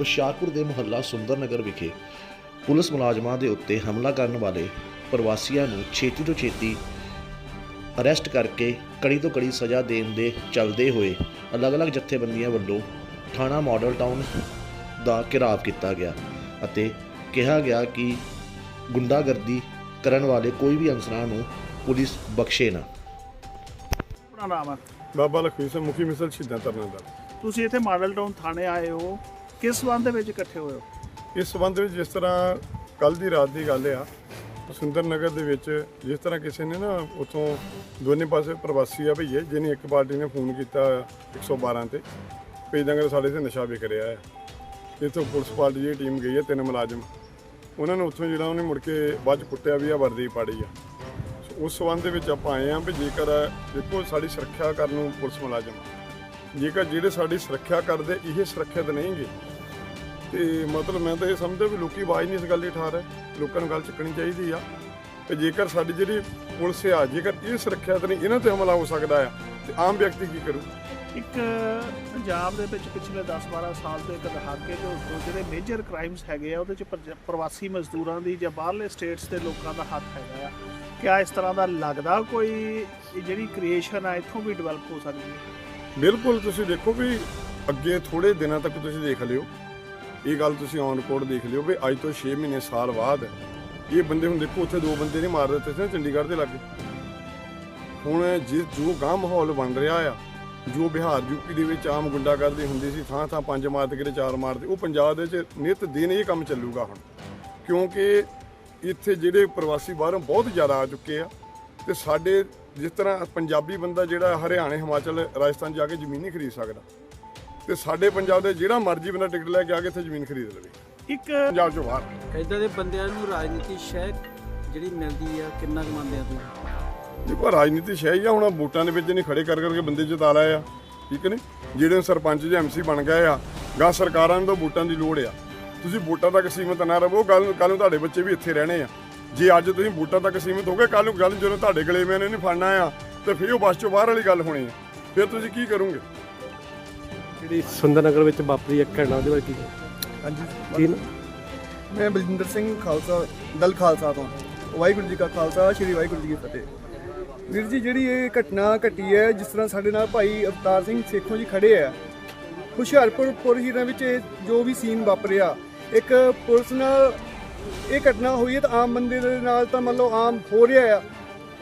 ਹੁਸ਼ਿਆਰਪੁਰ ਦੇ ਮੁਹੱਲਾ ਸੁੰਦਰਨਗਰ ਵਿਖੇ ਪੁਲਿਸ ਮੁਲਾਜ਼ਮਾਂ ਦੇ ਉੱਤੇ ਹਮਲਾ ਕਰਨ ਵਾਲੇ ਪ੍ਰਵਾਸੀਆਂ ਨੂੰ ਛੇਤੀ ਤੋਂ ਛੇਤੀ ਅਰੈਸਟ ਕਰਕੇ ਕੜੀ ਤੋਂ ਕੜੀ ਸਜ਼ਾ ਦੇਣ ਦੇ ਚੱਲਦੇ ਹੋਏ ਅਲੱਗ-ਅਲੱਗ ਜਥੇਬੰਦੀਆਂ ਵੱਲੋਂ ਥਾਣਾ ਮਾਡਲ ਟਾਊਨ ਦਾ ਘਿਰਾਵ ਕੀਤਾ ਗਿਆ ਅਤੇ ਕਿਹਾ ਗਿਆ ਕਿ ਗੁੰਡਾਗਰਦੀ ਕਰਨ ਵਾਲੇ ਕੋਈ ਵੀ ਅਨਸਰਾਂ ਨੂੰ ਪੁਲਿਸ ਬਖਸ਼ੇ ਨਾ। ਆਪਣਾ ਨਾਮ ਹੈ। ਬਾਬਾ ਲਖਵੀਰ ਸਿੰਘ ਮੁਖੀ ਮਿਸਲ ਸ਼ਹੀਦਾਂ ਤਰਨਾ ਦਾ। ਤੁਸੀਂ ਇੱਥੇ ਮਾਡਲ ਟਾਊਨ ਥਾਣੇ ਆਏ ਹੋ। ਕਿਸ ਸੰਬੰਧ ਦੇ ਵਿੱਚ ਇਕੱਠੇ ਹੋਏ ਹੋ? ਇਸ ਸਬੰਧ ਵਿੱਚ ਜਿਸ ਤਰ੍ਹਾਂ ਕੱਲ ਦੀ ਰਾਤ ਦੀ ਗੱਲ ਆ, ਸੁੰਦਰ ਨਗਰ ਦੇ ਵਿੱਚ ਜਿਸ ਤਰ੍ਹਾਂ ਕਿਸੇ ਨੇ ਨਾ ਉਥੋਂ ਦੋਨੇ ਪਾਸੇ ਪ੍ਰਵਾਸੀ ਆ ਭਈਏ, ਜਿਹਨੇ ਇੱਕ ਪਾਰਟੀ ਨੇ ਫੋਨ ਕੀਤਾ 112 ਤੇ ਵੀ ਦੰਗਰ ਸਾਡੇ ਤੇ ਨਸ਼ਾ ਵਿਕ ਰਿਹਾ ਹੈ। ਇੱਥੋਂ ਪੁਲਿਸ ਪਾਰਟੀ ਦੀ ਟੀਮ ਗਈ ਹੈ, ਤਿੰਨ ਮੁਲਾਜ਼ਮ। ਉਹਨਾਂ ਨੇ ਉੱਥੋਂ ਜਿਹੜਾ ਉਹਨੇ ਮੁੜ ਕੇ ਬਾਅਦ ਕੁੱਟਿਆ ਵੀ ਆ, ਵਰਦੀ ਪਾੜੀ ਆ। ਉਸ ਸਬੰਧ ਦੇ ਵਿੱਚ ਆਪਾਂ ਆਏ ਆ ਵੀ ਜੇਕਰ ਦੇਖੋ ਸਾਡੀ ਸੁਰੱਖਿਆ ਕਰਨ ਨੂੰ ਪੁਲਿਸ ਮੁਲਾਜ਼ਮ ਜੇਕਰ ਜਿਹੜੇ ਸਾਡੀ ਸੁਰੱਖਿਆ ਕਰਦੇ, ਇਹ ਸੁਰੱਖਿਅਤ ਨਹੀਂਗੇ ਤੇ ਮਤਲਬ ਮੈਂ ਤਾਂ ਇਹ ਸਮਝਦਾ ਵੀ ਲੋਕੀ ਆਵਾਜ਼ ਨਹੀਂ ਇਸ ਗੱਲ ਦੀ ਠਾਰ ਹੈ ਲੋਕਾਂ ਨੂੰ ਗੱਲ ਚੱਕਣੀ ਚਾਹੀਦੀ ਆ। ਤੇ ਜੇਕਰ ਸਾਡੀ ਜਿਹੜੀ ਪੁਲਿਸ ਆ, ਜੇਕਰ ਇਹ ਸੁਰੱਖਿਅਤ ਨਹੀਂ, ਇਹਨਾਂ ਤੇ ਹਮਲਾ ਹੋ ਸਕਦਾ ਆ। ਤੇ ਆਮ ਵਿਅਕਤੀ ਕੀ ਕਰੂ? ਇੱਕ ਪੰਜਾਬ ਦੇ ਵਿੱਚ ਪਿਛਲੇ 10-12 ਸਾਲ ਤੋਂ ਇੱਕ ਦਹਾਕੇ ਦੇ ਜਿਹੜੇ ਮੇਜਰ ਕ੍ਰਾਈਮਸ ਹੈਗੇ ਆ, ਉਹਦੇ ਚ ਪ੍ਰਜ- ਪ੍ਰਵਾਸੀ ਮਜ਼ਦੂਰਾਂ ਦੀ ਜਾਂ ਬਾਹਰਲੇ ਸਟੇਟਸ ਦੇ ਲੋਕਾਂ ਦਾ ਹੱਥ ਹੈਗਾ ਆ। ਕਿਆ ਇਸ ਤਰ੍ਹਾਂ ਦਾ ਲੱਗਦਾ ਕੋਈ ਜਿਹੜੀ ਕ੍ਰੀਏਸ਼ਨ ਆ, ਇੱਥੋਂ ਵੀ ਡਿਵੈਲਪ ਹੋ ਸਕਦੀ ਹੈ? ਬਿਲਕੁਲ ਤੁਸੀਂ ਦੇਖੋ ਵੀ ਅੱਗੇ ਥੋੜੇ ਦਿਨਾਂ ਤੱਕ ਤੁਸੀਂ ਦੇਖ ਲਿਓ। ਇਹ ਗੱਲ ਤੁਸੀਂ ਔਨ ਰਿਕਾਰਡ ਦੇਖ ਲਿਓ ਵੀ ਅੱਜ ਤੋਂ 6 ਮਹੀਨੇ ਸਾਲ ਬਾਅਦ ਇਹ ਬੰਦੇ ਹੁਣ ਦੇਖੋ ਉੱਥੇ ਦੋ ਬੰਦੇ ਨੇ ਮਾਰ ਦਿੱਤੇ ਸੀ ਨਾ ਚੰਡੀਗੜ੍ਹ ਦੇ ਲਾਗੇ। ਹੁਣ ਜਿਸ ਜੋ ਗਾਂ ਮਾਹੌਲ ਬਣ ਰਿਹਾ ਆ, ਜੋ ਬਿਹਾਰ ਯੂਪੀ ਦੇ ਵਿੱਚ ਆਮ ਗੁੰਡਾਗਰਦੀ ਹੁੰਦੀ ਸੀ, ਥਾਂ ਥਾਂ ਪੰਜ ਮਾਰਦੇ, ਕਿਤੇ ਚਾਰ ਮਾਰਦੇ, ਉਹ ਪੰਜਾਬ ਦੇ ਵਿੱਚ ਨਿਤ ਦਿਨ ਇਹ ਕੰਮ ਚੱਲੂਗਾ ਹੁਣ। ਕਿਉਂਕਿ ਇੱਥੇ ਜਿਹੜੇ ਪ੍ਰਵਾਸੀ ਬਾਹਰੋਂ ਬਹੁਤ ਜ਼ਿਆਦਾ ਆ ਚੁੱਕੇ ਆ ਤੇ ਸਾਡੇ ਜਿਸ ਤਰ੍ਹਾਂ ਪੰਜਾਬੀ ਬੰਦਾ ਜਿਹੜਾ ਹਰਿਆਣੇ ਹਿਮਾਚਲ ਰਾਜਸਥਾਨ ਜਾ ਕੇ ਜ਼ਮੀਨ ਨਹੀਂ ਖਰੀਦ ਸਕਦਾ ਤੇ ਸਾਡੇ ਪੰਜਾਬ ਦੇ ਜਿਹੜਾ ਮਰਜ਼ੀ ਬੰਦਾ ਟਿਕਟ ਲੈ ਕੇ ਆ ਕੇ ਇੱਥੇ ਜ਼ਮੀਨ ਖਰੀਦ ਲਵੇ। ਇੱਕ ਪੰਜਾਬ ਚੋਂ ਬਾਹਰ। ਇਦਾਂ ਦੇ ਬੰਦਿਆਂ ਨੂੰ ਰਾਜਨੀਤੀ ਸ਼ਹਿ ਜਿਹੜੀ ਮਿਲਦੀ ਆ ਕਿੰਨਾ ਕੁ ਮੰਨਦੇ ਆ ਤੁਸੀਂ? ਦੇਖੋ ਰਾਜਨੀਤੀ ਸ਼ੈ ਹੀ ਆ ਹੁਣ ਵੋਟਾਂ ਦੇ ਵਿੱਚ ਨਹੀਂ ਖੜੇ ਕਰ ਕਰਕੇ ਬੰਦੇ ਜਿਤਾ ਲਏ ਆ ਠੀਕ ਨੇ ਜਿਹੜੇ ਸਰਪੰਚ ਜਾਂ ਐਮਸੀ ਬਣ ਗਏ ਆ ਗਾ ਸਰਕਾਰਾਂ ਨੂੰ ਤਾਂ ਵੋਟਾਂ ਦੀ ਲੋੜ ਆ। ਤੁਸੀਂ ਵੋਟਾਂ ਤੱਕ ਸੀਮਤ ਨਾ ਰਹੋ ਕੱਲ ਕੱਲ ਨੂੰ ਤੁਹਾਡੇ ਬੱਚੇ ਵੀ ਇੱਥੇ ਰਹਿਣੇ ਆ। ਜੇ ਅੱਜ ਤੁਸੀਂ ਵੋਟਾਂ ਤੱਕ ਸੀਮਤ ਹੋ ਗਏ ਕੱਲ ਨੂੰ ਗੱਲ ਜਦੋਂ ਤੁਹਾਡੇ ਗਲੇ ਮੈਨੇ ਨਹੀਂ ਫੜਨਾ ਆ ਤੇ ਫਿਰ ਉਹ ਬਸ ਚੋਂ ਬਾਹਰ ਵਾਲੀ ਗੱਲ ਹੋਣੀ ਆ। ਫਿਰ ਤੁਸੀਂ ਕੀ ਕਰੋਗੇ? ਜਿਹੜੀ ਸੁੰਦਰਨਗਰ ਵਿੱਚ ਵਾਪਰੀ ਇੱਕ ਘਟਨਾ ਉਹਦੇ ਬਾਰੇ ਕੀ? ਹਾਂਜੀ। ਕੀ ਨਾ- ਮੈਂ ਬਲਜਿੰਦਰ ਸਿੰਘ ਖਾਲਸਾ ਦਲ ਖਾਲਸਾ ਤੋਂ। ਵਾਹਿਗੁਰੂ ਜੀ ਕਾ ਖਾਲਸਾ ਸ੍ਰੀ ਵਾਹਿਗੁਰੂ ਜੀ ਕੀ ਫਤਿਹ। ਵੀਰ ਜੀ ਜਿਹੜੀ ਇਹ ਘਟਨਾ ਘਟੀ ਹੈ ਜਿਸ ਤਰ੍ਹਾਂ ਸਾਡੇ ਨਾਲ ਭਾਈ ਅਵਤਾਰ ਸਿੰਘ ਸੇਖੋਂ ਜੀ ਖੜੇ ਆ ਹੁਸ਼ਿਆਰਪੁਰ ਪੁਰਹੀਰਾਂ ਵਿੱਚ ਇਹ ਜੋ ਵੀ ਸੀਨ ਵਾਪਰਿਆ ਇੱਕ ਪੁਲਿਸ ਨਾਲ ਇਹ ਘਟਨਾ ਹੋਈ ਹੈ ਤਾਂ ਆਮ ਬੰਦੇ ਦੇ ਨਾਲ ਤਾਂ ਮੰਨ ਲਓ ਆਮ ਹੋ ਰਿਹਾ ਆ।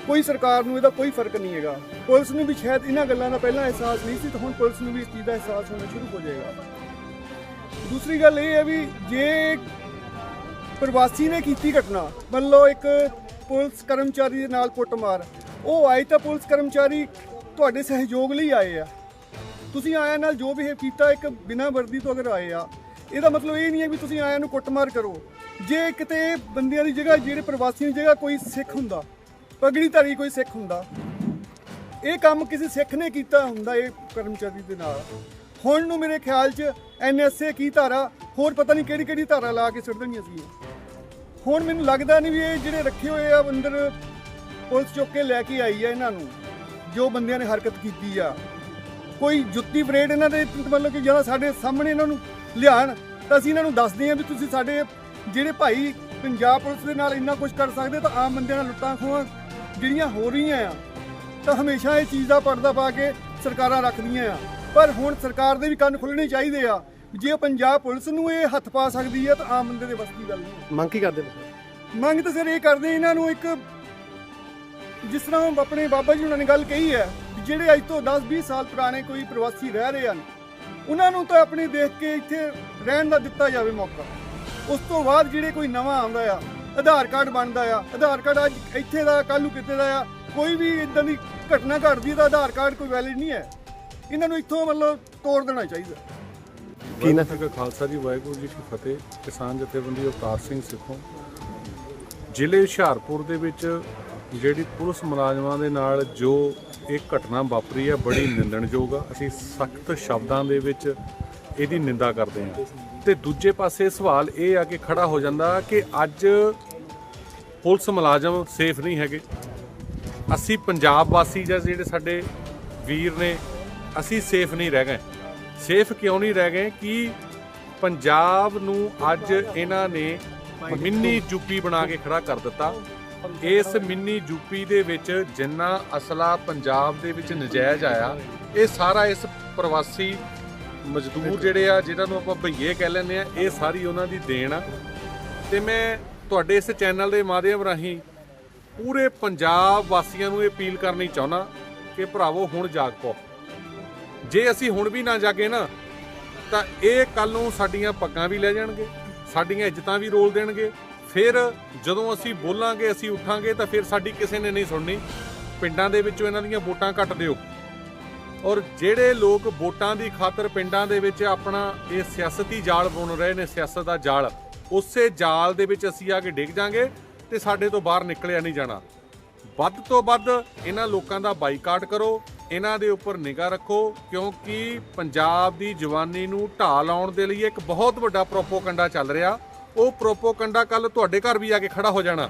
ਕੋਈ ਸਰਕਾਰ ਨੂੰ ਇਹਦਾ ਕੋਈ ਫ਼ਰਕ ਨਹੀਂ ਹੈਗਾ। ਪੁਲਿਸ ਨੂੰ ਵੀ ਸ਼ਾਇਦ ਇਹਨਾਂ ਗੱਲਾਂ ਦਾ ਪਹਿਲਾਂ ਅਹਿਸਾਸ ਨਹੀਂ ਸੀ ਤਾਂ ਹੁਣ ਪੁਲਿਸ ਨੂੰ ਵੀ ਇਸ ਚੀਜ਼ ਦਾ ਅਹਿਸਾਸ ਹੋਣਾ ਸ਼ੁਰੂ ਹੋ ਜਾਏਗਾ। ਦੂਸਰੀ ਗੱਲ ਇਹ ਹੈ ਵੀ ਜੇ ਪ੍ਰਵਾਸੀ ਨੇ ਕੀਤੀ ਘਟਨਾ, ਮੰਨ ਲਓ ਇੱਕ ਪੁਲਿਸ ਕਰਮਚਾਰੀ ਦੇ ਨਾਲ ਕੁੱਟਮਾਰ, ਉਹ ਆਏ ਤਾਂ ਪੁਲਿਸ ਕਰਮਚਾਰੀ ਤੁਹਾਡੇ ਸਹਿਯੋਗ ਲਈ ਆਏ ਆ। ਤੁਸੀਂ ਆਇਆਂ ਨਾਲ ਜੋ ਬਿਹੇਵ ਕੀਤਾ ਇੱਕ ਬਿਨਾਂ ਵਰਦੀ ਤੋਂ ਅਗਰ ਆਏ ਆ, ਇਹਦਾ ਮਤਲਬ ਇਹ ਨਹੀਂ ਹੈ ਵੀ ਤੁਸੀਂ ਆਇਆਂ ਨੂੰ ਕੁੱਟਮਾਰ ਕਰੋ। ਜੇ ਕਿਤੇ ਬੰਦਿਆਂ ਦੀ ਜਗ੍ਹਾ, ਜਿਹੜੇ ਪ੍ਰਵਾਸੀਆਂ ਦੀ ਜਗ੍ਹਾ ਕੋਈ ਸਿੱਖ ਹੁੰਦਾ, ਪਗੜੀ ਧਾਰੀ ਕੋਈ ਸਿੱਖ ਹੁੰਦਾ, ਇਹ ਕੰਮ ਕਿਸੇ ਸਿੱਖ ਨੇ ਕੀਤਾ ਹੁੰਦਾ ਇਹ ਕਰਮਚਾਰੀ ਦੇ ਨਾਲ। ਹੁਣ ਨੂੰ ਮੇਰੇ ਖਿਆਲ 'ਚ ਐਨਐਸਏ ਕੀ ਧਾਰਾ, ਹੋਰ ਪਤਾ ਨਹੀਂ ਕਿਹੜੀ ਕਿਹੜੀ ਧਾਰਾ ਲਾ ਕੇ ਸੁੱਟ ਦੇਣੀਆਂ ਸੀ ਹੁਣ ਮੈਨੂੰ ਲੱਗਦਾ ਨਹੀਂ ਵੀ ਇਹ ਜਿਹੜੇ ਰੱਖੇ ਹੋਏ ਆ ਅੰਦਰ ਪੁਲਿਸ ਚੁੱਕ ਕੇ ਲੈ ਕੇ ਆਈ ਆ ਇਹਨਾਂ ਨੂੰ, ਜੋ ਬੰਦਿਆਂ ਨੇ ਹਰਕਤ ਕੀਤੀ ਆ। ਕੋਈ ਜੁੱਤੀ ਪਰੇਡ ਇਹਨਾਂ ਦੇ ਮਤਲਬ ਕਿ ਜਿਹੜਾ ਸਾਡੇ ਸਾਹਮਣੇ ਇਹਨਾਂ ਨੂੰ ਲਿਆਣ, ਤਾਂ ਅਸੀਂ ਇਹਨਾਂ ਨੂੰ ਦੱਸਦੇ ਆ ਵੀ ਤੁਸੀਂ ਸਾਡੇ ਜਿਹੜੇ ਭਾਈ ਪੰਜਾਬ ਪੁਲਿਸ ਦੇ ਨਾਲ ਇੰਨਾ ਕੁਝ ਕਰ ਸਕਦੇ ਤਾਂ ਆਮ ਬੰਦਿਆਂ ਨਾਲ ਲੁੱਟਾਂ ਖੋਹਾਂ ਜਿਹੜੀਆਂ ਹੋ ਰਹੀਆਂ ਆ ਤਾਂ ਹਮੇਸ਼ਾ ਇਹ ਚੀਜ਼ ਦਾ ਪਰਦਾ ਪਾ ਕੇ ਸਰਕਾਰਾਂ ਰੱਖਦੀਆਂ ਆ। ਪਰ ਹੁਣ ਸਰਕਾਰ ਦੇ ਵੀ ਕੰਨ ਖੁੱਲਣੇ ਚਾਹੀਦੇ ਆ ਜੇ ਪੰਜਾਬ ਪੁਲਿਸ ਨੂੰ ਇਹ ਹੱਥ ਪਾ ਸਕਦੀ ਹੈ ਤਾਂ ਆਮ ਬੰਦੇ ਦੇ ਵੱਸ ਦੀ ਗੱਲ ਨਹੀਂ ਮੰਗ ਕੀ ਕਰਦੇ ਤੁਸੀਂ ਮੰਗ ਤਾਂ ਸਰ ਇਹ ਕਰਦੇ ਇਹਨਾਂ ਨੂੰ ਇੱਕ ਜਿਸ ਤਰ੍ਹਾਂ ਆਪਣੇ ਬਾਬਾ ਜੀ ਉਹਨਾਂ ਨੇ ਗੱਲ ਕਹੀ ਹੈ ਜਿਹੜੇ ਅੱਜ ਤੋਂ 10-20 ਸਾਲ ਪੁਰਾਣੇ ਕੋਈ ਪ੍ਰਵਾਸੀ ਰਹਿ ਰਹੇ ਹਨ ਉਹਨਾਂ ਨੂੰ ਤਾਂ ਆਪਣੇ ਦੇਖ ਕੇ ਇੱਥੇ ਰਹਿਣ ਦਾ ਦਿੱਤਾ ਜਾਵੇ ਮੌਕਾ। ਉਸ ਤੋਂ ਬਾਅਦ ਜਿਹੜੇ ਕੋਈ ਨਵਾਂ ਆਉਂਦਾ ਆ ਆਧਾਰ ਕਾਰਡ ਬਣਦਾ ਆ ਆਧਾਰ ਕਾਰਡ ਅੱਜ ਇੱਥੇ ਦਾ ਕੱਲ ਨੂੰ ਕਿਤੇ ਦਾ ਆ ਕੋਈ ਵੀ ਇਦਾਂ ਦੀ ਘਟਨਾ ਘਟਦੀ ਤਾਂ ਆਧਾਰ ਕਾਰਡ ਕੋਈ ਵੈਲਿਡ ਨਹੀਂ ਹੈ। ਇਹਨਾਂ ਨੂੰ ਇੱਥੋਂ ਮਤਲਬ ਤੋੜ ਦੇਣਾ ਚਾਹੀਦਾ। ਕੀ ਨਾ- ਖਾਲਸਾ ਜੀ ਵਾਹਿਗੁਰੂ ਜੀ ਕੀ ਫਤਿਹ। ਕਿਸਾਨ ਜਥੇਬੰਦੀ ਅਵਤਾਰ ਸਿੰਘ ਸਿੱਖੋਂ। ਜ਼ਿਲ੍ਹੇ ਹੁਸ਼ਿਆਰਪੁਰ ਦੇ ਵਿੱਚ ਜਿਹੜੀ ਪੁਲਿਸ ਮੁਲਾਜ਼ਮਾਂ ਦੇ ਨਾਲ ਜੋ ਇਹ ਘਟਨਾ ਵਾਪਰੀ ਹੈ ਬੜੀ ਨਿੰਦਣਯੋਗ ਆ। ਅਸੀਂ ਸਖਤ ਸ਼ਬਦਾਂ ਦੇ ਵਿੱਚ ਇਹਦੀ ਨਿੰਦਾ ਕਰਦੇ ਹਾਂ। ਤੇ ਦੂਜੇ ਪਾਸੇ ਸਵਾਲ ਇਹ ਆ ਕਿ ਖੜਾ ਹੋ ਜਾਂਦਾ ਕਿ ਅੱਜ ਪੁਲਿਸ ਮੁਲਾਜ਼ਮ ਸੇਫ ਨਹੀਂ ਹੈਗੇ। ਅਸੀਂ ਪੰਜਾਬ ਵਾਸੀ ਜਾਂ ਜਿਹੜੇ ਸਾਡੇ ਵੀਰ ਨੇ, ਅਸੀਂ ਸੇਫ ਨਹੀਂ ਰਹਿ ਗਏ। ਸੇਫ ਕਿਉਂ ਨਹੀਂ ਰਹਿ ਗਏ? ਕਿ ਪੰਜਾਬ ਨੂੰ ਅੱਜ ਇਹਨਾਂ ਨੇ ਮਿੰਨੀ ਯੂਪੀ ਬਣਾ ਕੇ ਖੜਾ ਕਰ ਦਿੱਤਾ। ਇਸ ਮਿੰਨੀ ਯੂਪੀ ਦੇ ਵਿੱਚ ਜਿੰਨਾ ਅਸਲਾ ਪੰਜਾਬ ਦੇ ਵਿੱਚ ਨਜਾਇਜ਼ ਆਇਆ, ਇਹ ਸਾਰਾ ਇਸ ਪ੍ਰਵਾਸੀ ਮਜ਼ਦੂਰ ਜਿਹੜੇ ਆ ਜਿਹਨਾਂ ਨੂੰ ਆਪਾਂ ਭਈਏ ਕਹਿ ਲੈਂਦੇ ਆ, ਇਹ ਸਾਰੀ ਉਹਨਾਂ ਦੀ ਦੇਣ ਆ। ਤੇ ਮੈਂ ਤੁਹਾਡੇ ਇਸ ਚੈਨਲ ਦੇ ਮਾਧਿਅਮ ਰਾਹੀਂ ਪੂਰੇ ਪੰਜਾਬ ਵਾਸੀਆਂ ਨੂੰ ਇਹ ਅਪੀਲ ਕਰਨੀ ਚਾਹੁੰਦਾ ਕਿ ਭਰਾਵੋ, ਹੁਣ ਜਾਗ ਪਓ। ਜੇ ਅਸੀਂ ਹੁਣ ਵੀ ਨਾ ਜਾਗੇ ਨਾ, ਤਾਂ ਇਹ ਕੱਲ ਨੂੰ ਸਾਡੀਆਂ ਪੱਗਾਂ ਵੀ ਲੈ ਜਾਣਗੇ, ਸਾਡੀਆਂ ਇੱਜ਼ਤਾਂ ਵੀ ਰੋਲ ਦੇਣਗੇ। ਫਿਰ ਜਦੋਂ ਅਸੀਂ ਬੋਲਾਂਗੇ, ਅਸੀਂ ਉੱਠਾਂਗੇ, ਤਾਂ ਫਿਰ ਸਾਡੀ ਕਿਸੇ ਨੇ ਨਹੀਂ ਸੁਣਨੀ। ਪਿੰਡਾਂ ਦੇ ਵਿੱਚੋਂ ਇਹਨਾਂ ਦੀਆਂ ਵੋਟਾਂ ਕੱਟ ਦਿਓ। ਔਰ ਜਿਹੜੇ ਲੋਕ ਵੋਟਾਂ ਦੀ ਖਾਤਰ ਪਿੰਡਾਂ ਦੇ ਵਿੱਚ ਆਪਣਾ ਇਹ ਸਿਆਸਤੀ ਜਾਲ ਬੁਣ ਰਹੇ ਨੇ, ਸਿਆਸਤ ਦਾ ਜਾਲ, ਉਸੇ ਜਾਲ ਦੇ ਵਿੱਚ ਅਸੀਂ ਆ ਕੇ ਡਿੱਗ ਜਾਾਂਗੇ ਤੇ ਸਾਡੇ ਤੋਂ ਬਾਹਰ ਨਿਕਲਿਆ ਨਹੀਂ ਜਾਣਾ। ਵੱਧ ਤੋਂ ਵੱਧ ਇਹਨਾਂ ਲੋਕਾਂ ਦਾ ਬਾਈਕਾਟ ਕਰੋ, ਇਹਨਾਂ ਦੇ ਉੱਪਰ ਨਿਗਾਹ ਰੱਖੋ, ਕਿਉਂਕਿ ਪੰਜਾਬ ਦੀ ਜਵਾਨੀ ਨੂੰ ਢਾਹ ਲਾਉਣ ਦੇ ਲਈ ਇੱਕ ਬਹੁਤ ਵੱਡਾ ਪ੍ਰੋਪੋਗੰਡਾ ਚੱਲ ਰਿਹਾ। ਉਹ ਪ੍ਰੋਪੋਗੰਡਾ ਕੱਲ ਤੁਹਾਡੇ ਘਰ ਵੀ ਆ ਕੇ ਖੜਾ ਹੋ ਜਾਣਾ।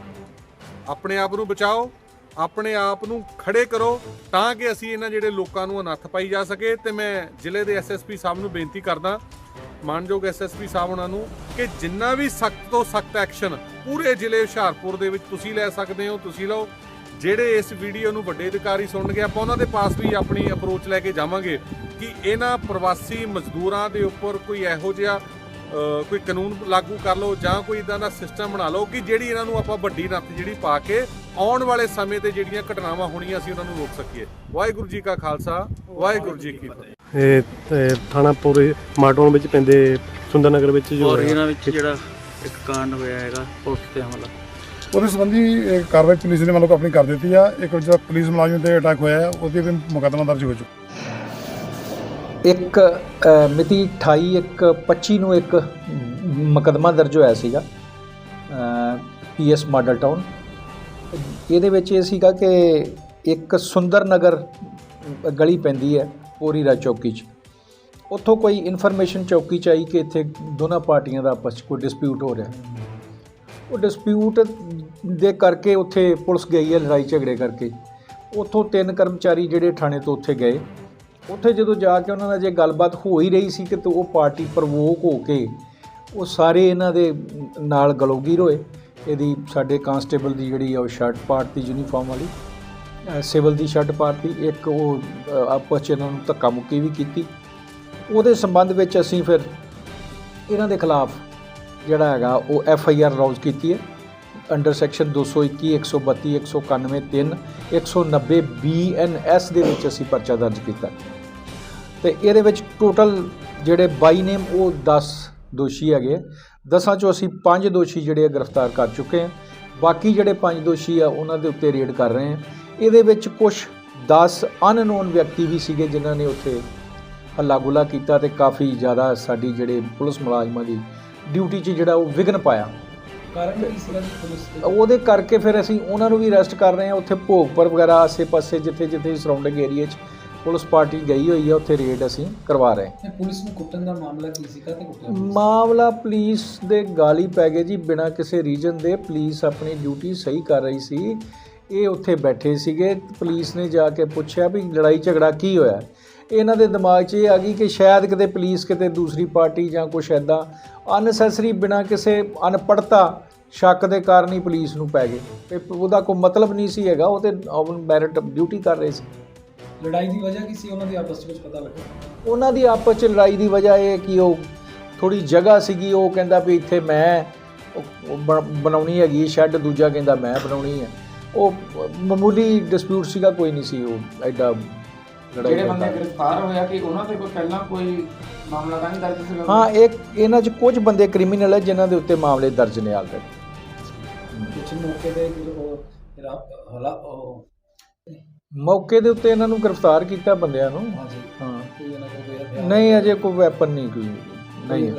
ਆਪਣੇ ਆਪ ਨੂੰ ਬਚਾਓ ਆਪਣੇ ਆਪ ਨੂੰ ਖੜੇ ਕਰੋ ਤਾਂ ਕਿ ਅਸੀਂ ਇਹਨਾਂ ਜਿਹੜੇ ਲੋਕਾਂ ਨੂੰ ਅਨੱਥ ਪਾਈ ਜਾ ਸਕੇ ਤੇ ਮੈਂ ਜ਼ਿਲ੍ਹੇ ਦੇ ਐਸਐਸਪੀ ਸਾਹਿਬ ਨੂੰ ਬੇਨਤੀ ਕਰਦਾ, ਮਾਨਯੋਗ ਐਸਐਸਪੀ ਸਾਹਿਬ ਉਹਨਾਂ ਨੂੰ, ਕਿ ਜਿੰਨਾ ਵੀ ਸਖਤ ਤੋਂ ਸਖਤ ਐਕਸ਼ਨ ਪੂਰੇ ਜ਼ਿਲ੍ਹੇ ਹੁਸ਼ਿਆਰਪੁਰ ਦੇ ਵਿੱਚ ਤੁਸੀਂ ਲੈ ਸਕਦੇ ਹੋ, ਤੁਸੀਂ ਲਓ। ਜਿਹੜੇ ਇਸ ਵੀਡੀਓ ਨੂੰ ਵੱਡੇ ਅਧਿਕਾਰੀ ਸੁਣਨਗੇ, ਆਪਾਂ ਉਹਨਾਂ ਦੇ ਪਾਸ ਵੀ ਆਪਣੀ ਅਪਰੋਚ ਲੈ ਕੇ ਜਾਵਾਂਗੇ ਕਿ ਇਹਨਾਂ ਪ੍ਰਵਾਸੀ ਮਜ਼ਦੂਰਾਂ ਦੇ ਉੱਪਰ ਕੋਈ ਇਹੋ ਜਿਹਾ ਕੋਈ ਕਾਨੂੰਨ ਲਾਗੂ ਕਰ ਲਓ ਜਾਂ ਕੋਈ ਇਦਾਂ ਦਾ ਸਿਸਟਮ ਬਣਾ ਲਓ ਕਿ ਜਿਹੜੀ ਇਹਨਾਂ ਨੂੰ ਆਪਾਂ ਵੱਡੀ ਨੱਥ ਜਿਹੜੀ ਪਾ ਕੇ ਆਉਣ ਵਾਲੇ ਸਮੇਂ ਤੇ ਜਿਹੜੀਆਂ ਘਟਨਾਵਾਂ ਹੋਣੀਆਂ ਅਸੀਂ ਉਹਨਾਂ ਨੂੰ ਰੋਕ ਸਕੀਏ। ਵਾਹਿਗੁਰੂ ਜੀ ਕਾ ਖਾਲਸਾ ਵਾਹਿਗੁਰੂ ਜੀ ਕੀ ਫਤਿਹ। ਇਹ ਥਾਣਾ ਪੂਰੇ ਮਾਟੋਂ ਵਿੱਚ ਪੈਂਦੇ ਸੁੰਦਰ ਨਗਰ ਵਿੱਚ ਜੋ ਔਰ ਇਹਨਾਂ ਵਿੱਚ ਜਿਹੜਾ ਇੱਕ ਕਾਂਡ ਹੋਇਆ ਹੈਗਾ ਪੁਲਿਸ ਤੇ ਹਮਲਾ। ਉਹਦੇ ਸੰਬੰਧੀ ਕਾਰਵਾਈ ਪੁਲਿਸ ਨੇ ਮਤਲਬ ਆਪਣੀ ਕਰ ਦਿੱਤੀ ਆ। ਇੱਕ ਜਿਹੜਾ ਪੁਲਿਸ ਮੁਲਾਜ਼ਮ ਤੇ ਅਟੈਕ ਹੋਇਆ ਹੈ ਉਹਦੇ ਤੇ ਮੁਕੱਦਮਾ ਦਰਜ ਹੋ ਚੁੱਕਾ। ਇੱਕ ਮਿਤੀ 28 ਇੱਕ 25 ਨੂੰ ਇੱਕ ਮੁਕੱਦਮਾ ਦਰਜ ਹੋਇਆ ਸੀਗਾ ਪੀਐਸ ਮਾਡਲ ਟਾਊਨ। ਇਹਦੇ ਵਿੱਚ ਇਹ ਸੀਗਾ ਕਿ ਇੱਕ ਸੁੰਦਰ ਨਗਰ ਗਲੀ ਪੈਂਦੀ ਹੈ ਪੋਰੀਰਾ ਚੌਕੀ 'ਚ। ਉੱਥੋਂ ਕੋਈ ਇਨਫੋਰਮੇਸ਼ਨ ਚੌਕੀ 'ਚ ਆਈ ਕਿ ਇੱਥੇ ਦੋਨਾਂ ਪਾਰਟੀਆਂ ਦਾ ਆਪਸ 'ਚ ਕੋਈ ਡਿਸਪਿਊਟ ਹੋ ਰਿਹਾ। ਉਹ ਡਿਸਪਿਊਟ ਦੇ ਕਰਕੇ ਉੱਥੇ ਪੁਲਿਸ ਗਈ ਹੈ, ਲੜਾਈ ਝਗੜੇ ਕਰਕੇ। ਉੱਥੋਂ ਤਿੰਨ ਕਰਮਚਾਰੀ ਜਿਹੜੇ ਥਾਣੇ ਤੋਂ ਉੱਥੇ ਗਏ। ਉੱਥੇ ਜਦੋਂ ਜਾ ਕੇ ਉਹਨਾਂ ਦਾ ਜੇ ਗੱਲਬਾਤ ਹੋ ਹੀ ਰਹੀ ਸੀ ਕਿ ਤੇ ਉਹ ਪਾਰਟੀ ਪ੍ਰਵੋਕ ਹੋ ਕੇ ਉਹ ਸਾਰੇ ਇਹਨਾਂ ਦੇ ਨਾਲ ਗਲੋਗੀਰ ਹੋਏ। ਇਹਦੀ ਸਾਡੇ ਕਾਂਸਟੇਬਲ ਦੀ ਜਿਹੜੀ ਆ ਉਹ ਸ਼ਰਟ ਪਾਰਟੀ ਯੂਨੀਫਾਰਮ ਵਾਲੀ ਸਿਵਲ ਦੀ ਸ਼ਰਟ ਪਾਰਟੀ, ਇੱਕ ਉਹ ਆਪਸ 'ਚ ਇਹਨਾਂ ਨੂੰ ਧੱਕਾ ਮੁੱਕੀ ਵੀ ਕੀਤੀ। ਉਹਦੇ ਸੰਬੰਧ ਵਿੱਚ ਅਸੀਂ ਫਿਰ ਇਹਨਾਂ ਦੇ ਖਿਲਾਫ ਜਿਹੜਾ ਹੈਗਾ ਉਹ ਐਫ ਆਈ ਆਰ ਰਾਉਜ਼ ਕੀਤੀ ਹੈ। Under section 221 132 191 3 190 B N S ਦੇ ਵਿੱਚ ਅਸੀਂ ਪਰਚਾ ਦਰਜ ਕੀਤਾ। ਤੇ ਇਹਦੇ ਵਿੱਚ ਟੋਟਲ ਜਿਹੜੇ 22 ਨੇਮ ਉਹ 10 ਦੋਸ਼ੀ ਹੈਗੇ ਦਸਾਂ ਚੋਂ ਅਸੀਂ 5 ਦੋਸ਼ੀ ਜਿਹੜੇ ਆ ਗ੍ਰਿਫਤਾਰ ਕਰ ਚੁੱਕੇ ਹਾਂ ਬਾਕੀ ਜਿਹੜੇ 5 ਦੋਸ਼ੀ ਆ ਉਹਨਾਂ ਦੇ ਉੱਤੇ ਰੇਡ ਕਰ ਰਹੇ ਹਾਂ ਇਹਦੇ ਵਿੱਚ ਕੁਝ 10 ਅਨਨੋਨ ਵਿਅਕਤੀ ਵੀ ਸੀਗੇ ਜਿਨ੍ਹਾਂ ਨੇ ਉੱਥੇ ਹੱਲਾ ਗੁੱਲਾ ਕੀਤਾ ਤੇ ਕਾਫੀ ਜ਼ਿਆਦਾ ਸਾਡੀ ਜਿਹੜੇ ਪੁਲਿਸ ਮੁਲਾਜ਼ਮਾਂ ਦੀ ਡਿਊਟੀ 'ਚ ਜਿਹੜਾ ਉਹ ਵਿਘਨ ਪਾਇਆ। ਉਹਦੇ ਕਰਕੇ ਫਿਰ ਅਸੀਂ ਉਹਨਾਂ ਨੂੰ ਵੀ ਅਰੈਸਟ ਕਰ ਰਹੇ ਹਾਂ ਉੱਥੇ ਭੋਗਪੁਰ ਵਗੈਰਾ ਆਸੇ-ਪਾਸੇ ਜਿੱਥੇ-ਜਿੱਥੇ ਸਰਾਊਂਡਿੰਗ ਏਰੀਆ 'ਚ ਪੁਲਿਸ ਪਾਰਟੀ ਗਈ ਹੋਈ ਹੈ ਉੱਥੇ ਰੇਡ ਅਸੀਂ ਕਰਵਾ ਰਹੇ ਹਾਂ। ਪੁਲਿਸ ਨੂੰ ਕੁੱਟਣ ਦਾ ਮਾਮਲਾ ਕੀ ਸੀ ਕਾਹਤੇ ਕੁੱਟਿਆ ਮਾਮਲਾ ਪੁਲਿਸ ਦੇ ਗਾਲੀ ਪੈ ਗਏ ਜੀ ਬਿਨਾਂ ਕਿਸੇ ਰੀਜਨ ਦੇ ਪੁਲਿਸ ਆਪਣੀ ਡਿਊਟੀ ਸਹੀ ਕਰ ਰਹੀ ਸੀ। ਇਹ ਉੱਥੇ ਬੈਠੇ ਸੀਗੇ ਪੁਲਿਸ ਨੇ ਜਾ ਕੇ ਪੁੱਛਿਆ ਵੀ ਲੜਾਈ ਝਗੜਾ ਕੀ ਹੋਇਆ? ਇਹਨਾਂ ਦੇ ਦਿਮਾਗ 'ਚ ਇਹ ਆ ਗਈ ਕਿ ਸ਼ਾਇਦ ਕਿਤੇ ਪੁਲਿਸ ਕਿਤੇ ਦੂਸਰੀ ਪਾਰਟੀ ਜਾਂ ਕੁਛ ਐਦਾਂ ਅਨਸੈਸਰੀ ਬਿਨਾਂ ਕਿਸੇ ਅਨਪੜਤਾ ਸ਼ੱਕ ਦੇ ਕਾਰਨ ਹੀ ਪੁਲਿਸ ਨੂੰ ਪੈ ਗਏ ਤੇ ਉਹਦਾ ਕੋਈ ਮਤਲਬ ਨਹੀਂ ਸੀ ਹੈਗਾ ਉਹ ਤੇ ਮੈਰਿਟ ਡਿਊਟੀ ਕਰ ਰਹੇ ਸੀ। ਲੜਾਈ ਦੀ ਵਜ੍ਹਾ ਕੀ ਸੀ? ਉਹਨਾਂ ਦੀ ਆਪਸ ਵਿੱਚ ਕੁਝ ਪਤਾ ਲੱਗਾ। ਉਹਨਾਂ ਦੀ ਆਪਸ ਚ ਲੜਾਈ ਦੀ ਵਜ੍ਹਾ ਇਹ ਕਿ ਉਹ ਥੋੜੀ ਜਗ੍ਹਾ ਸੀਗੀ। ਉਹ ਕਹਿੰਦਾ ਵੀ ਇੱਥੇ ਮੈਂ ਬਣਾਉਣੀ ਹੈਗੀ ਸ਼ੈੱਡ ਦੂਜਾ ਕਹਿੰਦਾ ਮੈਂ ਬਣਾਉਣੀ ਹੈ। ਉਹ ਮਾਮੂਲੀ ਡਿਸਪਿਊਟ ਸੀਗਾ ਕੋਈ ਨਹੀਂ ਸੀ ਉਹ ਐਡਾ ਲੜਾਈ ਜਿਹੜੇ ਬੰਦੇ। ਗ੍ਰਿਫਤਾਰ ਹੋਇਆ ਕਿ ਉਹਨਾਂ ਤੇ ਕੋਈ ਪਹਿਲਾਂ ਕੋਈ ਮਾਮਲਾ ਤਾਂ ਨਹੀਂ ਦਰਜ ਸੀ ਹਾਂ ਇੱਕ ਇਹਨਾਂ ਚ ਕੁਝ ਬੰਦੇ ਕ੍ਰਿਮੀਨਲ ਹੈ ਜਿਨ੍ਹਾਂ ਦੇ ਉੱਤੇ ਮਾਮਲੇ ਦਰਜ ਨੇ ਆਲਰੇਡੀ। ਕੁਝ ਮੌਕੇ ਤੇ ਹਲਾ ਉਹ ਮੌਕੇ ਦੇ ਉੱਤੇ ਇਹਨਾਂ ਨੂੰ ਗ੍ਰਿਫਤਾਰ ਕੀਤਾ ਬੰਦਿਆਂ ਨੂੰ। ਹਾਂਜੀ। ਹਾਂ। ਕੋਈ ਇਹਨਾਂ ਕੋਲ ਕੋਈ ਹਥਿਆਰ? ਨਹੀਂ ਅਜੇ ਕੋਈ ਵੈਪਨ ਨਹੀਂ ਕੋਈ। ਨਹੀਂ।